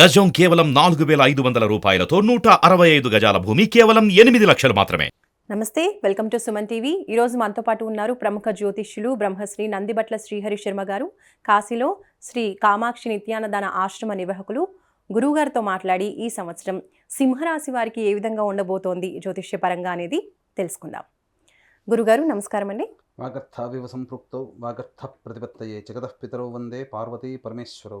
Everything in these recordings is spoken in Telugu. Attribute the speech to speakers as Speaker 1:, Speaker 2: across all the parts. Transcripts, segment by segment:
Speaker 1: గజం కేవలం నాలుగు వేల ఐదు వందల రూపాయలతో నూట అరవై ఐదు గజాల భూమి కేవలం ఎనిమిది లక్షలు మాత్రమే.
Speaker 2: నమస్తే వెల్కమ్ టు సుమన్ టీవీ. ఈరోజు మనతో పాటు ఉన్నారు ప్రముఖ జ్యోతిష్యులు బ్రహ్మశ్రీ నందిబట్ల శ్రీహరి శర్మ గారు. కాశీలో శ్రీ కామాక్షి నిత్యానదాన ఆశ్రమ నిర్వాహకులు గురువుగారితో మాట్లాడి ఈ సంవత్సరం సింహరాశి వారికి ఏ విధంగా ఉండబోతోంది జ్యోతిష్యపరంగా అనేది తెలుసుకుందాం. గురుగారు నమస్కారం అండి.
Speaker 3: వాగర్థావివ సంపృక్తౌ వాగర్థ ప్రతిపత్తయే జగతః పితరౌ వందే పార్వతీ పరమేశ్వరౌ.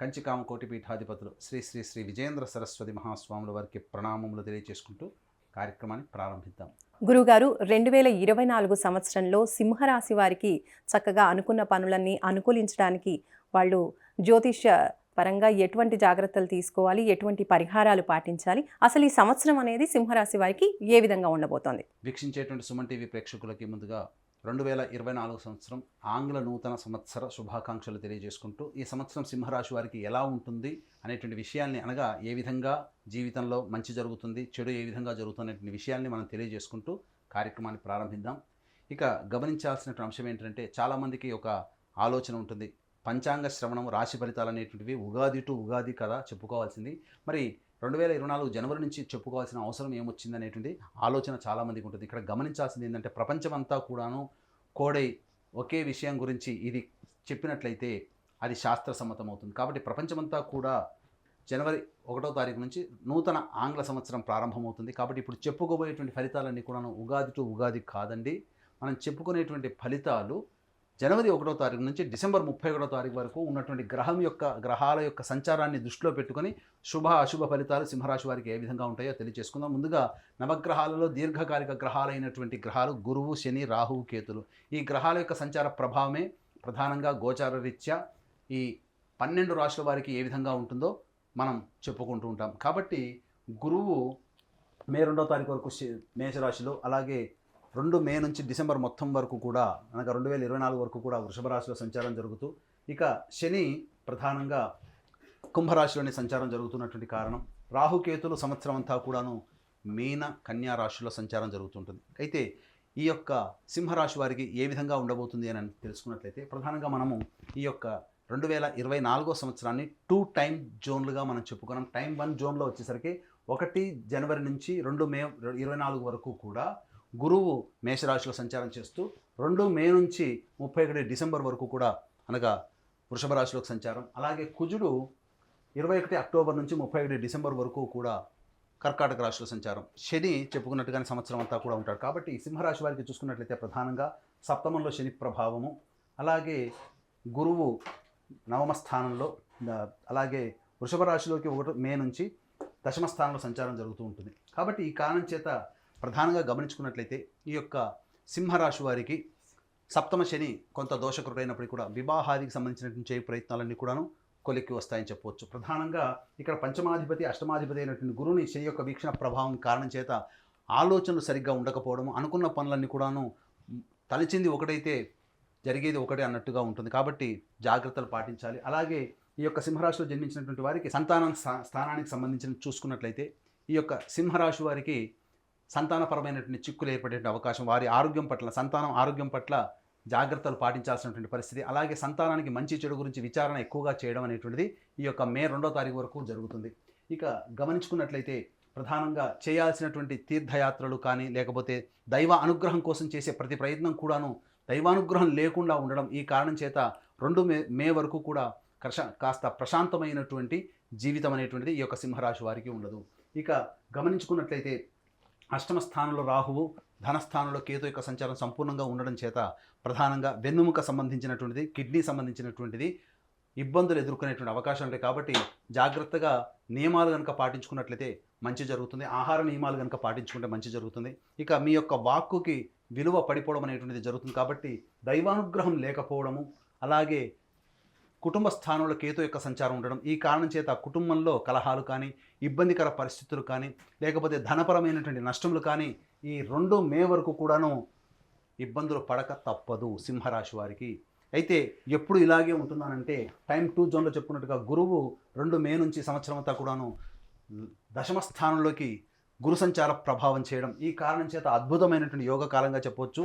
Speaker 3: కంచికామకోటి పీఠాధిపతులు శ్రీ శ్రీ శ్రీ విజేంద్ర సరస్వతి మహాస్వాముల వారికి ప్రణామములు తెలియజేసుకుంటూ కార్యక్రమాన్ని ప్రారంభిద్దాం.
Speaker 2: గురుగారు రెండు వేల ఇరవై నాలుగు సంవత్సరంలో సింహరాశి వారికి చక్కగా అనుకున్న పనులన్నీ అనుకూలించడానికి వాళ్ళు జ్యోతిష్య పరంగా ఎటువంటి జాగ్రత్తలు తీసుకోవాలి ఎటువంటి పరిహారాలు పాటించాలి అసలు ఈ సంవత్సరం అనేది సింహరాశి వారికి ఏ విధంగా ఉండబోతోంది?
Speaker 3: వీక్షించేటువంటి సుమన్ టీవీ ప్రేక్షకులకి ముందుగా రెండు వేల ఇరవై నాలుగు సంవత్సరం ఆంగ్ల నూతన సంవత్సర శుభాకాంక్షలు తెలియజేసుకుంటూ ఈ సంవత్సరం సింహరాశి వారికి ఎలా ఉంటుంది అనేటువంటి విషయాల్ని అనగా ఏ విధంగా జీవితంలో మంచి జరుగుతుంది చెడు ఏ విధంగా జరుగుతున్నటువంటి విషయాల్ని మనం తెలియజేసుకుంటూ కార్యక్రమాన్ని ప్రారంభిద్దాం. ఇక గమనించాల్సినటువంటి అంశం ఏంటంటే చాలామందికి ఒక ఆలోచన ఉంటుంది. పంచాంగ శ్రవణం రాశి ఫలితాలు అనేటువంటివి ఉగాది టు ఉగాది కదా చెప్పుకోవాల్సింది. మరి రెండు వేల ఇరవై నాలుగు జనవరి నుంచి చెప్పుకోవాల్సిన అవసరం ఏమొచ్చింది అనేటువంటి ఆలోచన చాలామందికి ఉంటుంది. ఇక్కడ గమనించాల్సింది ఏంటంటే ప్రపంచమంతా కూడాను కోడై ఒకే విషయం గురించి ఇది చెప్పినట్లయితే అది శాస్త్ర సమ్మతం అవుతుంది కాబట్టి ప్రపంచమంతా కూడా జనవరి ఒకటో తారీఖు నుంచి నూతన ఆంగ్ల సంవత్సరం ప్రారంభమవుతుంది. కాబట్టి ఇప్పుడు చెప్పుకోబోయేటువంటి ఫలితాలన్నీ కూడాను ఉగాది టు ఉగాది కాదండి. మనం చెప్పుకునేటువంటి ఫలితాలు జనవరి ఒకటో తారీఖు నుంచి డిసెంబర్ ముప్పై ఒకటో తారీఖు వరకు ఉన్నటువంటి గ్రహం యొక్క గ్రహాల యొక్క సంచారాన్ని దృష్టిలో పెట్టుకొని శుభ అశుభ ఫలితాలు సింహరాశి వారికి ఏ విధంగా ఉంటాయో తెలియజేసుకుందాం. ముందుగా నవగ్రహాలలో దీర్ఘకాలిక గ్రహాలైనటువంటి గ్రహాలు గురువు శని రాహువు కేతులు. ఈ గ్రహాల యొక్క సంచార ప్రభావమే ప్రధానంగా గోచార రీత్యా ఈ పన్నెండు రాశుల వారికి ఏ విధంగా ఉంటుందో మనం చెప్పుకుంటూ ఉంటాం. కాబట్టి గురువు మే రెండో తారీఖు వరకు మేషరాశిలో అలాగే రెండు మే నుంచి డిసెంబర్ మొత్తం వరకు కూడా అనగా రెండు వేల ఇరవై నాలుగు వరకు కూడా వృషభ రాశిలో సంచారం జరుగుతూ ఇక శని ప్రధానంగా కుంభరాశిలోని సంచారం జరుగుతున్నటువంటి కారణం. రాహుకేతులు సంవత్సరం అంతా కూడాను మీన కన్యా రాశిలో సంచారం జరుగుతుంటుంది. అయితే ఈ యొక్క సింహరాశి వారికి ఏ విధంగా ఉండబోతుంది అని తెలుసుకున్నట్లయితే ప్రధానంగా మనము ఈ యొక్క రెండు వేల ఇరవై నాలుగో సంవత్సరాన్ని టూ టైం జోన్లుగా మనం చెప్పుకున్నాం. టైం వన్ జోన్లో వచ్చేసరికి ఒకటి జనవరి నుంచి రెండు మే ఇరవై నాలుగు వరకు కూడా గురువు మేషరాశిలో సంచారం చేస్తూ రెండు మే నుంచి ముప్పై ఒకటి డిసెంబర్ వరకు కూడా అనగా వృషభ రాశిలోకి సంచారం. అలాగే కుజుడు ఇరవై ఒకటి అక్టోబర్ నుంచి ముప్పై ఒకటి డిసెంబర్ వరకు కూడా కర్కాటక రాశిలో సంచారం. శని చెప్పుకున్నట్టుగానే సంవత్సరం అంతా కూడా ఉంటాడు. కాబట్టి సింహరాశి వారికి చూసుకున్నట్లయితే ప్రధానంగా సప్తమంలో శని ప్రభావము. అలాగే గురువు నవమ స్థానంలో అలాగే వృషభ రాశిలోకి ఒకటి మే నుంచి దశమ స్థానంలో సంచారం జరుగుతూ ఉంటుంది. కాబట్టి ఈ కారణం చేత ప్రధానంగా గమనించుకున్నట్లయితే ఈ యొక్క సింహరాశి వారికి సప్తమ శని కొంత దోషకృడైనప్పటికీ కూడా వివాహాదికి సంబంధించినటువంటి చేయ ప్రయత్నాలన్నీ కూడాను కొలిక్కి వస్తాయని చెప్పవచ్చు. ప్రధానంగా ఇక్కడ పంచమాధిపతి అష్టమాధిపతి అయినటువంటి గురువుని శని యొక్క వీక్షణ ప్రభావం కారణం చేత ఆలోచనలు సరిగ్గా ఉండకపోవడము అనుకున్న పనులన్నీ కూడాను తలచింది ఒకటైతే జరిగేది ఒకటే అన్నట్టుగా ఉంటుంది. కాబట్టి జాగ్రత్తలు పాటించాలి. అలాగే ఈ యొక్క సింహరాశిలో జన్మించినటువంటి వారికి సంతానం స్థానానికి సంబంధించిన చూసుకున్నట్లయితే ఈ యొక్క సింహరాశి వారికి సంతానపరమైనటువంటి చిక్కులు ఏర్పడే అవకాశం వారి ఆరోగ్యం పట్ల సంతానం ఆరోగ్యం పట్ల జాగ్రత్తలు పాటించాల్సినటువంటి పరిస్థితి అలాగే సంతానానికి మంచి చెడు గురించి విచారణ ఎక్కువగా చేయడం అనేటువంటిది ఈ యొక్క మే రెండో తారీఖు వరకు జరుగుతుంది. ఇక గమనించుకున్నట్లయితే ప్రధానంగా చేయాల్సినటువంటి తీర్థయాత్రలు కానీ లేకపోతే దైవ అనుగ్రహం కోసం చేసే ప్రతి ప్రయత్నం కూడాను దైవానుగ్రహం లేకుండా ఉండడం ఈ కారణం చేత రెండు మే మే వరకు కూడా కర్ష కాస్త ప్రశాంతమైనటువంటి జీవితం అనేటువంటిది ఈ యొక్క సింహరాశి వారికి ఉండదు. ఇక గమనించుకున్నట్లయితే అష్టమ స్థానంలో రాహువు ధనస్థానంలో కేతు యొక్క సంచారం సంపూర్ణంగా ఉండడం చేత ప్రధానంగా వెన్నుముక సంబంధించినటువంటిది కిడ్నీ సంబంధించినటువంటిది ఇబ్బందులు ఎదుర్కొనేటువంటి అవకాశం ఉంటాయి కాబట్టి జాగ్రత్తగా నియమాలు కనుక పాటించుకున్నట్లయితే మంచి జరుగుతుంది. ఆహార నియమాలు కనుక పాటించుకుంటే మంచి జరుగుతుంది. ఇక మీ యొక్క వాక్కుకి విలువ పడిపోవడం అనేటువంటిది జరుగుతుంది. కాబట్టి దైవానుగ్రహం లేకపోవడము అలాగే కుటుంబ స్థానంలో కేతు యొక్క సంచారం ఉండడం ఈ కారణం చేత కుటుంబంలో కలహాలు కానీ ఇబ్బందికర పరిస్థితులు కానీ లేకపోతే ధనపరమైనటువంటి నష్టములు కానీ ఈ రెండు మే వరకు కూడాను ఇబ్బందులు పడక తప్పదు సింహరాశి వారికి. అయితే ఎప్పుడు ఇలాగే ఉంటున్నానంటే టైం టూ జోన్లో చెప్పుకున్నట్టుగా గురువు రెండు మే నుంచి సంవత్సరం అంతా కూడాను దశమ స్థానంలోకి గురు సంచార ప్రభావం చేయడం ఈ కారణం చేత అద్భుతమైనటువంటి యోగ కాలంగా చెప్పవచ్చు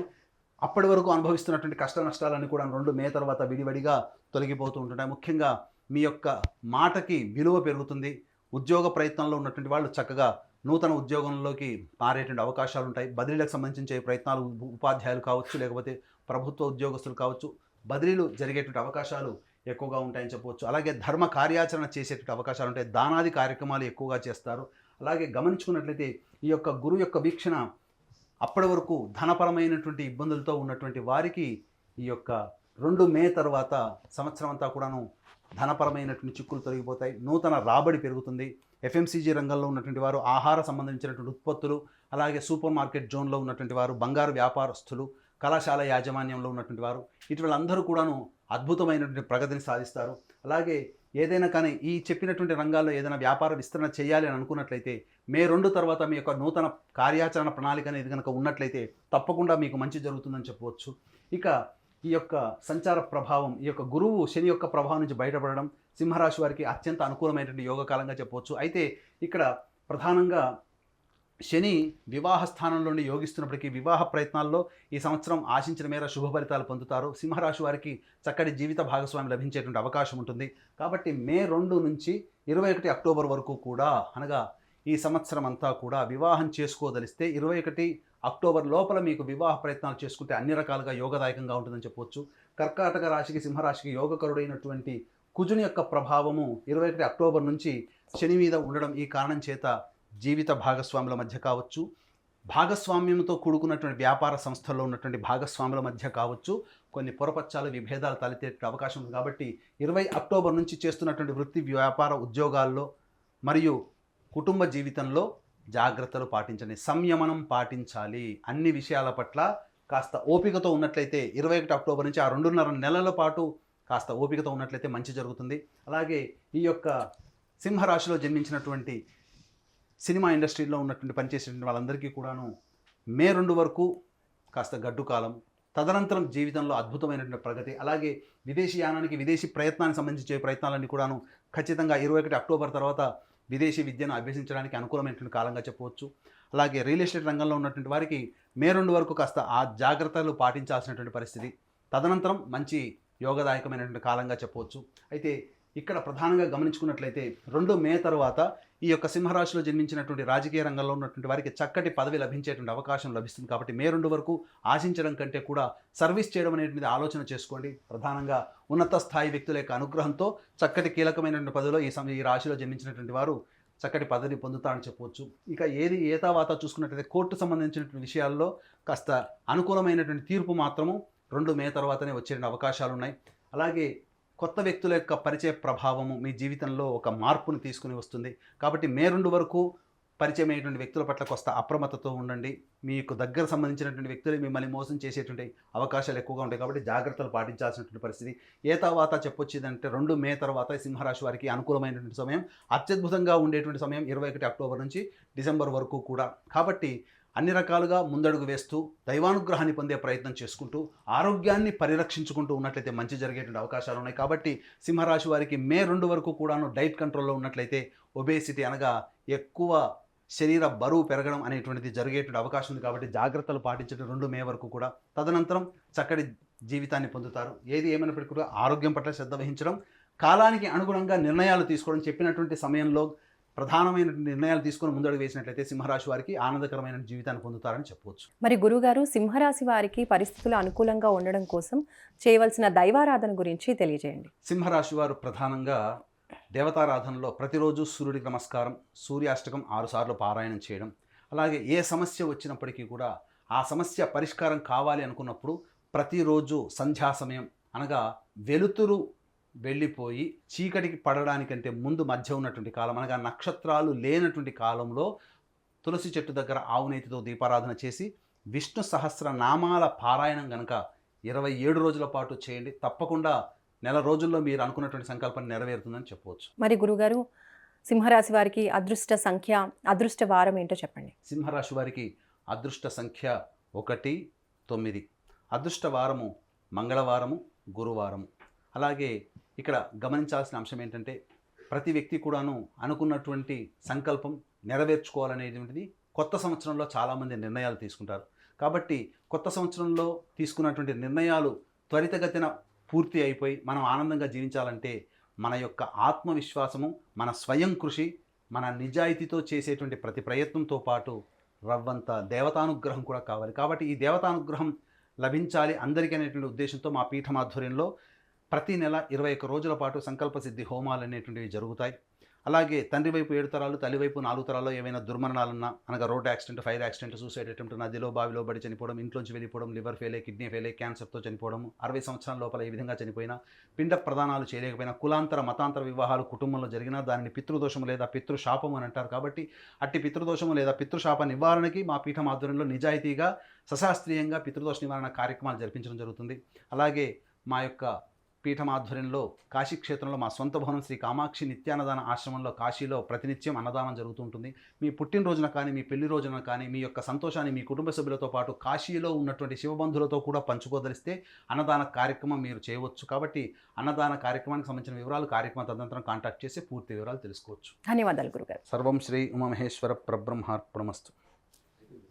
Speaker 3: అప్పటి వరకు అనుభవిస్తున్నటువంటి కష్ట నష్టాలన్నీ కూడా రెండు మే తర్వాత విడివడిగా తొలగిపోతూ ఉంటుంటాయి ముఖ్యంగా మీ యొక్క మాటకి విలువ పెరుగుతుంది. ఉద్యోగ ప్రయత్నంలో ఉన్నటువంటి వాళ్ళు చక్కగా నూతన ఉద్యోగంలోకి మారేటువంటి అవకాశాలు ఉంటాయి. బదిలీలకు సంబంధించే ప్రయత్నాలు ఉపాధ్యాయులు కావచ్చు లేకపోతే ప్రభుత్వ ఉద్యోగస్తులు కావచ్చు బదిలీలు జరిగేటువంటి అవకాశాలు ఎక్కువగా ఉంటాయని చెప్పవచ్చు. అలాగే ధర్మ కార్యాచరణ చేసేటువంటి అవకాశాలు ఉంటాయి. దానాది కార్యక్రమాలు ఎక్కువగా చేస్తారు. అలాగే గమనించుకున్నట్లయితే ఈ యొక్క గురువు యొక్క వీక్షణ అప్పటి వరకు ధనపరమైనటువంటి ఇబ్బందులతో ఉన్నటువంటి వారికి ఈ యొక్క రెండు మే తర్వాత సంవత్సరం అంతా కూడాను ధనపరమైనటువంటి చిక్కులు తొలగిపోతాయి. నూతన రాబడి పెరుగుతుంది. ఎఫ్ఎంసీజీ రంగంలో ఉన్నటువంటి వారు ఆహార సంబంధించినటువంటి ఉత్పత్తులు అలాగే సూపర్ మార్కెట్ జోన్లో ఉన్నటువంటి వారు బంగారు వ్యాపారస్తులు కళాశాల యాజమాన్యంలో ఉన్నటువంటి వారు ఇటువంటి అందరూ కూడాను అద్భుతమైనటువంటి ప్రగతిని సాధిస్తారు. అలాగే ఏదైనా కానీ ఈ చెప్పినటువంటి రంగాల్లో ఏదైనా వ్యాపార విస్తరణ చేయాలి అని అనుకున్నట్లయితే మే రెండు తర్వాత మీ యొక్క నూతన కార్యాచరణ ప్రణాళిక అనేది కనుక ఉన్నట్లయితే తప్పకుండా మీకు మంచి జరుగుతుందని చెప్పవచ్చు. ఇక ఈ యొక్క సంచార ప్రభావం ఈ యొక్క గురువు శని యొక్క ప్రభావం నుంచి బయటపడడం సింహరాశి వారికి అత్యంత అనుకూలమైనటువంటి యోగ కాలంగా చెప్పవచ్చు. అయితే ఇక్కడ ప్రధానంగా శని వివాహ స్థానంలోని యోగిస్తున్నప్పటికీ వివాహ ప్రయత్నాల్లో ఈ సంవత్సరం ఆశించిన మేర శుభ ఫలితాలు పొందుతారు. సింహరాశి వారికి చక్కటి జీవిత భాగస్వామి లభించేటువంటి అవకాశం ఉంటుంది. కాబట్టి మే రెండు నుంచి ఇరవై ఒకటి అక్టోబర్ వరకు కూడా అనగా ఈ సంవత్సరం అంతా కూడా వివాహం చేసుకోదలిస్తే ఇరవై ఒకటి అక్టోబర్ లోపల మీకు వివాహ ప్రయత్నాలు చేసుకుంటే అన్ని రకాలుగా యోగదాయకంగా ఉంటుందని చెప్పవచ్చు. కర్కాటక రాశికి సింహరాశికి యోగకరుడైనటువంటి కుజుని యొక్క ప్రభావము ఇరవై ఒకటి అక్టోబర్ నుంచి శని మీద ఉండడం ఈ కారణం చేత జీవిత భాగస్వాముల మధ్య కావచ్చు. భాగస్వామ్యంతో కూడుకున్నటువంటి వ్యాపార సంస్థల్లో ఉన్నటువంటి భాగస్వాముల మధ్య కావచ్చు. కొన్ని పొరపచ్చాలు విభేదాలు తలెత్తే అవకాశం ఉంది కాబట్టి ఇరవై అక్టోబర్ నుంచి చేస్తున్నటువంటి వృత్తి వ్యాపార ఉద్యోగాల్లో మరియు కుటుంబ జీవితంలో జాగ్రత్తలు పాటించండి సంయమనం పాటించాలి. అన్ని విషయాల పట్ల కాస్త ఓపికతో ఉన్నట్లయితే ఇరవై ఒకటి అక్టోబర్ నుంచి ఆ రెండున్నర నెలల పాటు కాస్త ఓపికతో ఉన్నట్లయితే మంచి జరుగుతుంది. అలాగే ఈ యొక్క సింహరాశిలో జన్మించినటువంటి సినిమా ఇండస్ట్రీలో ఉన్నటువంటి పనిచేసేటువంటి వాళ్ళందరికీ కూడాను మే రెండు వరకు కాస్త గడ్డు కాలం తదనంతరం జీవితంలో అద్భుతమైనటువంటి ప్రగతి అలాగే విదేశీ యానానికి విదేశీ ప్రయత్నానికి సంబంధించే ప్రయత్నాలన్నీ కూడాను ఖచ్చితంగా ఇరవై ఒకటి అక్టోబర్ తర్వాత విదేశీ విద్యను అభ్యసించడానికి అనుకూలమైనటువంటి కాలంగా చెప్పవచ్చు. అలాగే రియల్ ఎస్టేట్ రంగంలో ఉన్నటువంటి వారికి మే రెండు వరకు కాస్త ఆ జాగ్రత్తలు పాటించాల్సినటువంటి పరిస్థితి. తదనంతరం మంచి యోగదాయకమైనటువంటి కాలంగా చెప్పవచ్చు. అయితే ఇక్కడ ప్రధానంగా గమనించుకున్నట్లయితే రెండు మే తర్వాత ఈ యొక్క సింహరాశిలో జన్మించినటువంటి రాజకీయ రంగంలో ఉన్నటువంటి వారికి చక్కటి పదవి లభించేటువంటి అవకాశం లభిస్తుంది. కాబట్టి మే రెండు వరకు ఆశించడం కంటే కూడా సర్వీస్ చేయడం అనేటువంటి ఆలోచన చేసుకోండి. ప్రధానంగా ఉన్నత స్థాయి వ్యక్తుల యొక్క అనుగ్రహంతో చక్కటి కీలకమైనటువంటి పదవిలో ఈ సమ ఈ రాశిలో జన్మించినటువంటి వారు చక్కటి పదవిని పొందుతారని చెప్పవచ్చు. ఇక ఏది ఏతావాత చూసుకున్నట్లయితే కోర్టు సంబంధించినటువంటి విషయాల్లో కాస్త అనుకూలమైనటువంటి తీర్పు మాత్రము రెండు మే తర్వాతనే వచ్చే అవకాశాలు ఉన్నాయి. అలాగే కొత్త వ్యక్తుల యొక్క పరిచయ ప్రభావము మీ జీవితంలో ఒక మార్పును తీసుకుని వస్తుంది. కాబట్టి మే రెండు వరకు పరిచయమైనటువంటి వ్యక్తుల పట్ల కొత్త అప్రమత్తతో ఉండండి. మీకు దగ్గర సంబంధించినటువంటి వ్యక్తులు మిమ్మల్ని మోసం చేసేటువంటి అవకాశాలు ఎక్కువగా ఉంటాయి. కాబట్టి జాగ్రత్తలు పాటించాల్సినటువంటి పరిస్థితి. ఏ తర్వాత చెప్పొచ్చిందంటే రెండు మే తర్వాత సింహరాశి వారికి అనుకూలమైనటువంటి సమయం అత్యద్భుతంగా ఉండేటువంటి సమయం ఇరవై ఒకటి అక్టోబర్ నుంచి డిసెంబర్ వరకు కూడా. కాబట్టి అన్ని రకాలుగా ముందడుగు వేస్తూ దైవానుగ్రహాన్ని పొందే ప్రయత్నం చేసుకుంటూ ఆరోగ్యాన్ని పరిరక్షించుకుంటూ ఉన్నట్లయితే మంచి జరిగేటువంటి అవకాశాలు ఉన్నాయి. కాబట్టి సింహరాశి వారికి మే రెండు వరకు కూడాను డైట్ కంట్రోల్లో ఉన్నట్లయితే ఒబేసిటీ అనగా ఎక్కువ శరీర బరువు పెరగడం అనేటువంటిది జరిగేటువంటి అవకాశం ఉంది. కాబట్టి జాగ్రత్తలు పాటించడం. రెండు మే వరకు కూడా. తదనంతరం చక్కటి జీవితాన్ని పొందుతారు. ఏది ఏమైనప్పటికీ కూడా ఆరోగ్యం పట్ల శ్రద్ధ వహించడం కాలానికి అనుగుణంగా నిర్ణయాలు తీసుకోవడం చెప్పినటువంటి సమయంలో ప్రధానమైన నిర్ణయాలు తీసుకొని ముందడుగు వేసినట్లయితే సింహరాశి వారికి ఆనందకరమైన జీవితాన్ని పొందుతారని చెప్పవచ్చు.
Speaker 2: మరి గురుగారు సింహరాశి వారికి పరిస్థితులు అనుకూలంగా ఉండడం కోసం చేయవలసిన దైవారాధన గురించి తెలియజేయండి.
Speaker 3: సింహరాశి వారు ప్రధానంగా దేవతారాధనలో ప్రతిరోజు సూర్యుడికి నమస్కారం సూర్యాష్టకం ఆరుసార్లు పారాయణం చేయడం అలాగే ఏ సమస్య వచ్చినప్పటికీ కూడా ఆ సమస్య పరిష్కారం కావాలి అనుకున్నప్పుడు ప్రతిరోజు సంధ్యా సమయం అనగా వెలుతురు వెళ్ళిపోయి చీకటికి పడడానికంటే ముందు మధ్య ఉన్నటువంటి కాలం అనగా నక్షత్రాలు లేనటువంటి కాలంలో తులసి చెట్టు దగ్గర ఆవునేతితో దీపారాధన చేసి విష్ణు సహస్ర నామాల పారాయణం గనక ఇరవై ఏడు రోజుల పాటు చేయండి. తప్పకుండా నెల రోజుల్లో మీరు అనుకున్నటువంటి సంకల్పం నెరవేరుతుందని చెప్పవచ్చు.
Speaker 2: మరి గురుగారు సింహరాశి వారికి అదృష్ట సంఖ్య అదృష్ట వారం ఏంటో చెప్పండి.
Speaker 3: సింహరాశి వారికి అదృష్ట సంఖ్య ఒకటి తొమ్మిది. అదృష్ట వారము మంగళవారము గురువారము. అలాగే ఇక్కడ గమనించాల్సిన అంశం ఏంటంటే ప్రతి వ్యక్తి కూడాను అనుకున్నటువంటి సంకల్పం నెరవేర్చుకోవాలనేటువంటిది కొత్త సంవత్సరంలో చాలామంది నిర్ణయాలు తీసుకుంటారు. కాబట్టి కొత్త సంవత్సరంలో తీసుకున్నటువంటి నిర్ణయాలు త్వరితగతిన పూర్తి అయిపోయి మనం ఆనందంగా జీవించాలంటే మన యొక్క ఆత్మవిశ్వాసము మన స్వయం కృషి మన నిజాయితీతో చేసేటువంటి ప్రతి ప్రయత్నంతో పాటు రవ్వంత దేవతానుగ్రహం కూడా కావాలి. కాబట్టి ఈ దేవతానుగ్రహం లభించాలి అందరికీ అనేటువంటి ఉద్దేశంతో మా పీఠం ఆధ్వర్యంలో ప్రతి నెల ఇరవై ఒక్క రోజుల పాటు సంకల్ప సిద్ధి హోమాలు అనేటువంటివి జరుగుతాయి. అలాగే తండ్రి వైపు ఏడు తరాలు తల్లి వైపు నాలుగు తరాల్లో ఏవైనా దుర్మరణాలన్నా అనగా road accident fire accident suicide attempt నదిలో బావిలో పడి చనిపోవడం ఇంట్లోంచి వెళ్ళిపోవడం లివర్ ఫెయిలే కిడ్నీ ఫెయిలే క్యాన్సర్తో చనిపోవడం అరవై సంవత్సరాల లోపల ఈ విధంగా చనిపోయినా పిండ ప్రధానాలు చేయలేకపోయినా కులాంతర మతాంతర వివాహాలు కుటుంబంలో జరిగినా దానిని పితృదోషము లేదా పితృశాపం అని అంటారు. కాబట్టి అట్టి పితృదోషము లేదా పితృశాప నివారణకి మా పీఠం ఆధ్వర్యంలో నిజాయితీగా సశాస్త్రీయంగా పితృదోష నివారణ కార్యక్రమాలు జరిపించడం జరుగుతుంది. అలాగే మా యొక్క పీఠం ఆధ్వర్యంలో కాశీ క్షేత్రంలో మా సొంత భవనం శ్రీ కామాక్షి నిత్యాన్నదాన ఆశ్రమంలో కాశీలో ప్రతినిత్యం అన్నదానం జరుగుతూ ఉంటుంది మీ పుట్టినరోజున కానీ మీ పెళ్ళి రోజున కానీ మీ యొక్క సంతోషాన్ని మీ కుటుంబ సభ్యులతో పాటు కాశీలో ఉన్నటువంటి శివబంధులతో కూడా పంచుకోదలిస్తే అన్నదాన కార్యక్రమం మీరు చేయవచ్చు. కాబట్టి అన్నదాన కార్యక్రమానికి సంబంధించిన వివరాలు కార్యక్రమ తదనంతరం కాంటాక్ట్ చేసి పూర్తి వివరాలు తెలుసుకోవచ్చు.
Speaker 2: ధన్యవాదాలు గురుగారు.
Speaker 3: సర్వం శ్రీ ఉమామహేశ్వర పరబ్రహ్మార్పణమస్తు.